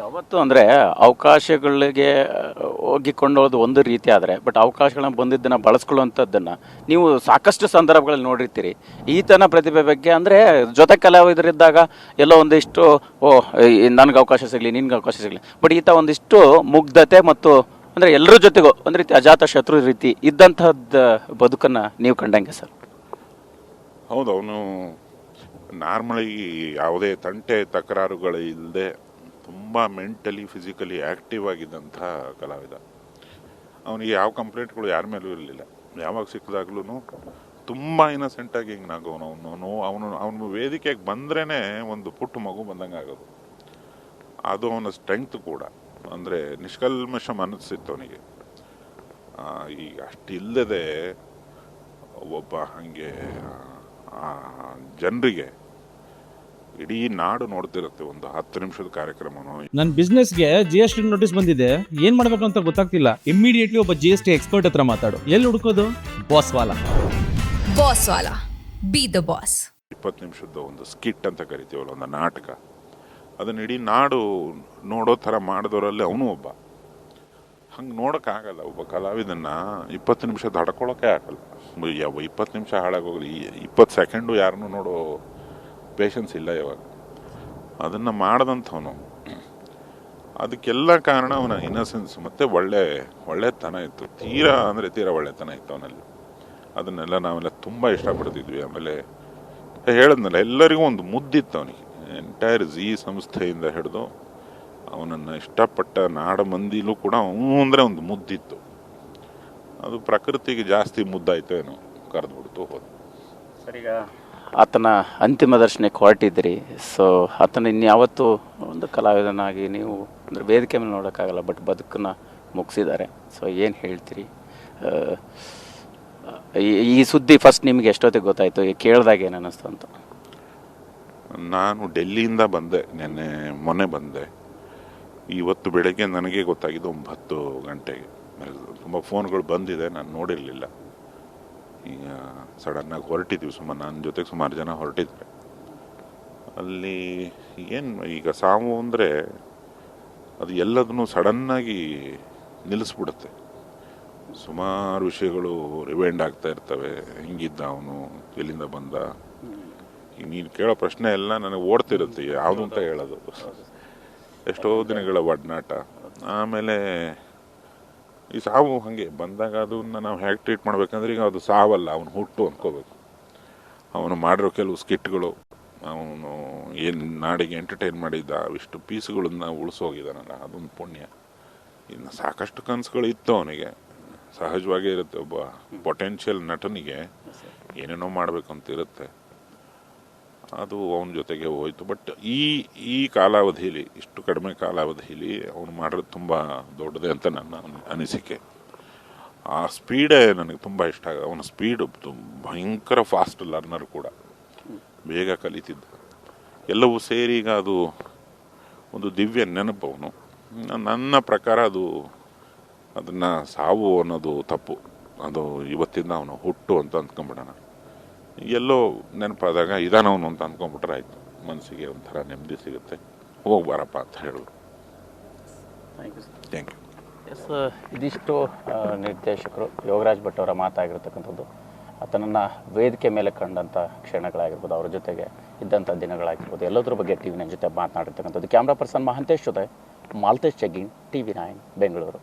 ಯಾವತ್ತು ಅಂದರೆ ಅವಕಾಶಗಳಿಗೆ ಹೋಗಿಕೊಂಡೋದು ಒಂದು ರೀತಿ ಆದರೆ, ಬಟ್ ಅವಕಾಶಗಳನ್ನ ಬಂದಿದ್ದನ್ನು ಬಳಸ್ಕೊಳ್ಳುವಂಥದ್ದನ್ನು ನೀವು ಸಾಕಷ್ಟು ಸಂದರ್ಭಗಳಲ್ಲಿ ನೋಡಿರ್ತೀರಿ. ಈತನ ಪ್ರತಿಭೆ ಬಗ್ಗೆ ಅಂದರೆ ಜೊತೆ ಕಲಾವಿದರಿದ್ದಾಗ ಎಲ್ಲೋ ಒಂದಿಷ್ಟು, ಓ ನನಗೆ ಅವಕಾಶ ಸಿಗಲಿ, ನಿನ್ಗೆ ಅವಕಾಶ ಸಿಗಲಿ, ಬಟ್ ಈತ ಒಂದಿಷ್ಟು ಮುಗ್ಧತೆ ಮತ್ತು ಅಂದರೆ ಎಲ್ಲರ ಜೊತೆಗೂ ಒಂದು ರೀತಿ ಅಜಾತ ಶತ್ರು ರೀತಿ ಇದ್ದಂಥದ್ದು ಬದುಕನ್ನು ನೀವು ಕಂಡಂಗೆ ಸರ್? ಹೌದು, ಅವನು ನಾರ್ಮಲಿ ಯಾವುದೇ ತಂಟೆ ತಕರಾರುಗಳು ಇಲ್ಲದೆ ತುಂಬ ಮೆಂಟಲಿ ಫಿಸಿಕಲಿ ಆ್ಯಕ್ಟಿವ್ ಆಗಿದ್ದಂಥ ಕಲಾವಿದ. ಅವನಿಗೆ ಯಾವ ಕಂಪ್ಲೇಂಟ್ಗಳು ಯಾರ ಮೇಲೂ ಇರಲಿಲ್ಲ. ಯಾವಾಗ ಸಿಕ್ಕಿದಾಗ್ಲೂ ತುಂಬ ಇನ್ನಸೆಂಟಾಗಿ ಹಿಂಗೆ ನಾಗೋನು ಅವನು. ಅವನು ಅವನು ವೇದಿಕೆಗೆ ಬಂದ್ರೇ ಒಂದು ಪುಟ್ಟ ಮಗು ಬಂದಂಗೆ ಆಗೋದು. ಅದು ಅವನ ಸ್ಟ್ರೆಂಗ್ತ್ ಕೂಡ. ಅಂದರೆ ನಿಷ್ಕಲ್ಮಶ ಮನಸ್ಸಿತ್ತು ಅವನಿಗೆ. ಈಗ ಅಷ್ಟಿಲ್ಲದೆ ಒಬ್ಬ ಹಾಗೆ ಜನರಿಗೆ ಇಡೀ ನಾಡು ನೋಡ್ತಿರುತ್ತೆ ಒಂದು ಹತ್ತು ನಿಮಿಷದ ಕಾರ್ಯಕ್ರಮ ನನ್ನ ಬಿಸ್ನೆಸ್ಗೆ ಜಿ ಎಸ್ ಟಿ ನೋಟಿಸ್ ಬಂದಿದೆ. ಏನ್ ಮಾಡ್ಬೇಕು ಅಂತ ಗೊತ್ತಾಗ್ತಿಲ್ಲ. ಇಮಿಡಿಯೇಟ್ಲಿ ಒಬ್ಬ ಜಿ ಎಸ್ ಟಿ ಎಕ್ಸ್ಪರ್ಟ್ ಹತ್ರ ಮಾತಾಡು. ಎಲ್ಲಿ ಹುಡುಕೋದು? ಬಾಸ್ ವಾಲಾ ಬಾಸ್ ವಾಲಾ ಬಿ ದ ಬಾಸ್ ಇಪ್ಪತ್ತು ನಿಮಿಷದ ಒಂದು ಸ್ಕಿಟ್ ಅಂತ ಕರಿತೀವಲ್ಲ ಒಂದು ನಾಟಕ. ಅದನ್ನ ಇಡೀ ನಾಡು ನೋಡೋ ಥರ ಮಾಡಿದವರಲ್ಲಿ ಅವನು ಒಬ್ಬ. ಹಂಗೆ ನೋಡೋಕ್ಕಾಗಲ್ಲ ಒಬ್ಬ ಕಲಾವಿದನ್ನ ಇಪ್ಪತ್ತು ನಿಮಿಷದ ಹಡ್ಕೊಳ್ಳೋಕೆ ಆಗಲ್ಲ. ಯಾವ ಇಪ್ಪತ್ತು ನಿಮಿಷ ಹಾಳಾಗೋಗಲಿ ಇಪ್ಪತ್ತು ಸೆಕೆಂಡು ಯಾರನ್ನೂ ನೋಡೋ ಪೇಷನ್ಸ್ ಇಲ್ಲ ಇವಾಗ ಅದನ್ನು ಮಾಡದಂಥವನು. ಅದಕ್ಕೆಲ್ಲ ಕಾರಣ ಅವನ ಇನ್ನಸೆನ್ಸ್ ಮತ್ತು ಒಳ್ಳೆ, ಒಳ್ಳೆತನ ಇತ್ತು. ತೀರಾ ಅಂದರೆ ತೀರಾ ಒಳ್ಳೆತನ ಇತ್ತು ಅವನಲ್ಲಿ. ಅದನ್ನೆಲ್ಲ ನಾವೆಲ್ಲ ತುಂಬ ಇಷ್ಟಪಡ್ತಿದ್ವಿ. ಆಮೇಲೆ ಹೇಳಿದ್ನಲ್ಲ, ಎಲ್ಲರಿಗೂ ಒಂದು ಮುದ್ದಿತ್ತು ಅವನಿಗೆ. ಎಂಟೈರ್ ಜಿ ಸಂಸ್ಥೆಯಿಂದ ಹಿಡಿದು ಅವನನ್ನು ಇಷ್ಟಪಟ್ಟ ನಾಡ ಮಂದಿಲೂ ಕೂಡ ಅವನು ಅಂದರೆ ಒಂದು ಮುದ್ದಿತ್ತು. ಅದು ಪ್ರಕೃತಿಗೆ ಜಾಸ್ತಿ ಮುದ್ದಾಯ್ತು ಏನೋ ಕರೆದ್ಬಿಡ್ತು ಹೋದ ಸರಿಗ ಆತನ ಅಂತಿಮ ದರ್ಶನಕ್ಕೆ ಹೊರಟಿದ್ರಿ ಸೊ ಆತನ ಇನ್ಯಾವತ್ತು ಒಂದು ಕಲಾವಿದನಾಗಿ ನೀವು ಅಂದರೆ ವೇದಿಕೆ ಮೇಲೆ ನೋಡೋಕ್ಕಾಗಲ್ಲ ಬಟ್ ಬದುಕನ್ನ ಮುಗಿಸಿದ್ದಾರೆ. ಸೊ ಏನು ಹೇಳ್ತೀರಿ? ಈ- ಸುದ್ದಿ ಫಸ್ಟ್ ನಿಮಗೆ ಎಷ್ಟೊತ್ತಿಗೆ ಗೊತ್ತಾಯಿತು? ಕೇಳಿದಾಗ ಏನು ಅನ್ನಿಸ್ತು ಅಂತ? ನಾನು ಡೆಲ್ಲಿಯಿಂದ ಬಂದೆ, ನೆನ್ನೆ ಮೊನ್ನೆ ಬಂದೆ. ಇವತ್ತು ಬೆಳಗ್ಗೆ ನನಗೆ ಗೊತ್ತಾಗಿದ್ದು ಒಂಬತ್ತು ಗಂಟೆಗೆ. ತುಂಬ ಫೋನ್ಗಳು ಬಂದಿದೆ, ನಾನು ನೋಡಿರಲಿಲ್ಲ. ಈಗ ಸಡನ್ನಾಗಿ ಹೊರಟಿದ್ದೀವಿ ಸುಮ್ಮ ನನ್ನ ಜೊತೆಗೆ ಸುಮಾರು ಜನ ಹೊರಟಿದ್ದಾರೆ ಅಲ್ಲಿ ಏನು ಈಗ ಸಾವು ಅಂದರೆ ಅದು ಎಲ್ಲದನ್ನು ಸಡನ್ನಾಗಿ ನಿಲ್ಲಿಸ್ಬಿಡುತ್ತೆ. ಸುಮಾರು ವಿಷಯಗಳು ರಿವೈಂಡ್ ಆಗ್ತಾ ಇರ್ತವೆ. ಹಿಂಗಿದ್ದ ಅವನು, ಎಲ್ಲಿಂದ ಬಂದ? ಈಗ ನೀನು ಕೇಳೋ ಪ್ರಶ್ನೆ ಎಲ್ಲ ನನಗೆ ಓಡ್ತಿರುತ್ತೆ, ಯಾವುದು ಅಂತ ಹೇಳೋದು. ಎಷ್ಟೋ ದಿನಗಳ ಒಡನಾಟ. ಆಮೇಲೆ ಈ ಸಾವು ಹಾಗೆ ಬಂದಾಗ ಅದನ್ನ ನಾವು ಹೇಗೆ ಟ್ರೀಟ್ ಮಾಡ್ಬೇಕಂದ್ರೆ ಈಗ ಅದು ಸಾವಲ್ಲ, ಅವನು ಹುಟ್ಟು ಅಂದ್ಕೋಬೇಕು ಅವನು ಮಾಡಿರೋ ಕೆಲವು ಸ್ಕಿಟ್ಗಳು, ಅವನು ಏನು ನಾಡಿಗೆ ಎಂಟರ್ಟೈನ್ ಮಾಡಿದ್ದ, ಅವಿಷ್ಟು ಪೀಸ್ಗಳನ್ನ ಉಳಿಸೋಗಿದ್ದಾನಲ್ಲ, ಅದೊಂದು ಪುಣ್ಯ. ಇನ್ನು ಸಾಕಷ್ಟು ಕನಸುಗಳು ಇತ್ತು ಅವನಿಗೆ. ಸಹಜವಾಗೇ ಇರುತ್ತೆ, ಒಬ್ಬ ಪೊಟೆನ್ಷಿಯಲ್ ನಟನಿಗೆ ಏನೇನೋ ಮಾಡಬೇಕು ಅಂತ ಇರುತ್ತೆ ಅದು ಅವನ ಜೊತೆಗೆ ಹೋಯ್ತು. ಬಟ್ ಈ ಈ ಕಾಲಾವಧಿಯಲ್ಲಿ ಇಷ್ಟು ಕಡಿಮೆ ಕಾಲಾವಧಿಯಲ್ಲಿ ಅವನು ಮಾಡಿರೋದು ತುಂಬ ದೊಡ್ಡದೇ ಅಂತ ನನ್ನ ಅನಿಸಿಕೆ. ಆ ಸ್ಪೀಡೇ ನನಗೆ ತುಂಬ ಇಷ್ಟ ಆಗ, ಅವನ ಸ್ಪೀಡು ಭಯಂಕರ ಫಾಸ್ಟ್ ಲರ್ನರ್ ಕೂಡ. ಬೇಗ ಕಲಿತಿದ್ದ. ಎಲ್ಲವೂ ಸೇರಿ ಈಗ ಅದು ಒಂದು ದಿವ್ಯ ನೆನಪು ಅವನು. ನನ್ನ ಪ್ರಕಾರ ಅದು ಅದನ್ನು ಸಾವು ಅನ್ನೋದು ತಪ್ಪು. ಅದು ಇವತ್ತಿಂದ ಅವನು ಹುಟ್ಟು ಅಂತ ಅಂದ್ಕೊಂಬಿಡೋಣ. ಎಲ್ಲೋ ನೆನಪಾದಾಗ ಇದಾನವನು ಅಂತ ಅಂದ್ಕೊಂಬಿಟ್ರೆ ಆಯಿತು. ಮನಸ್ಸಿಗೆ ಒಂಥರ ನೆಮ್ಮದಿ ಸಿಗುತ್ತೆ. ಹೋಗಿ ಬಾರಪ್ಪ ಅಂತ ಹೇಳಿದ್ರು thank you sir thank you yes ಇದಿಷ್ಟು ನಿರ್ದೇಶಕರು ಯೋಗರಾಜ್ ಭಟ್ ಅವರ ಮಾತಾಗಿರ್ತಕ್ಕಂಥದ್ದು. ಆತನನ್ನು ವೇದಿಕೆ ಮೇಲೆ ಕಂಡಂಥ ಕ್ಷಣಗಳಾಗಿರ್ಬೋದು ಅವರ ಜೊತೆಗೆ ಇದ್ದಂಥ ದಿನಗಳಾಗಿರ್ಬೋದು ಎಲ್ಲದರ ಬಗ್ಗೆ ಟಿ ವಿ ನೈನ್ ಜೊತೆ ಮಾತನಾಡಿರ್ತಕ್ಕಂಥದ್ದು. ಕ್ಯಾಮ್ರಾ ಪರ್ಸನ್ ಮಹಂತೇಶ್ ಜೊತೆ Maltesh Jaggin T V nine Bengaluru